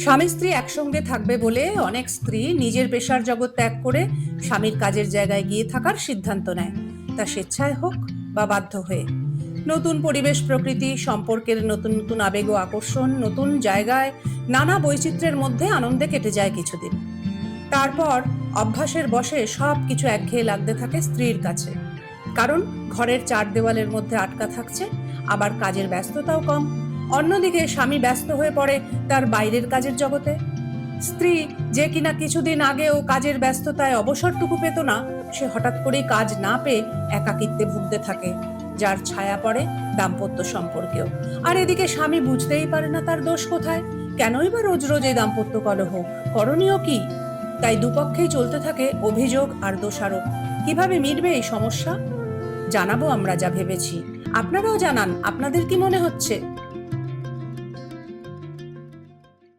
স্বামী স্ত্রী একসঙ্গে থাকবে বলে অনেক স্ত্রী নিজের পেশার জগৎ ত্যাগ করে স্বামীর কাজের জায়গায় গিয়ে থাকার সিদ্ধান্ত নেয়। তা স্বেচ্ছায় হোক বা বাধ্য হয়ে। নতুন পরিবেশ, প্রকৃতি, সম্পর্কের নতুন নতুন আবেগ ও আকর্ষণ, নতুন জায়গায় নানা বৈচিত্র্যের মধ্যে আনন্দে কেটে যায় কিছুদিন। তারপর অভ্যাসের বশে সব কিছু একঘেয়ে লাগতে থাকে স্ত্রীর কাছে। কারণ ঘরের চার দেওয়ালের মধ্যে আটকা থাকছে, আবার কাজের ব্যস্ততাও কম। অন্যদিকে স্বামী ব্যস্ত হয়ে পড়ে তার বাইরের কাজের জগতে। স্ত্রী যে কিনা কিছুদিন আগেও কাজের ব্যস্ততায় অবসরটুকু পেত না, সে হঠাৎ করেই কাজ না পেয়ে একাকিত্বে ভুগতে থাকে, যার ছায়া পড়ে দাম্পত্য সম্পর্কেও। আর এদিকে স্বামী বুঝতেই পারে না তার দোষ কোথায়। কেনই বা রোজ রোজ এই দাম্পত্য কলহ? করণীয় কি? তাই দুপক্ষেই চলতে থাকে অভিযোগ আর দোষারোপ। কীভাবে মিটবে এই সমস্যা? জানাব আমরা যা ভেবেছি। আপনারাও জানান, আপনাদের কি মনে হচ্ছে?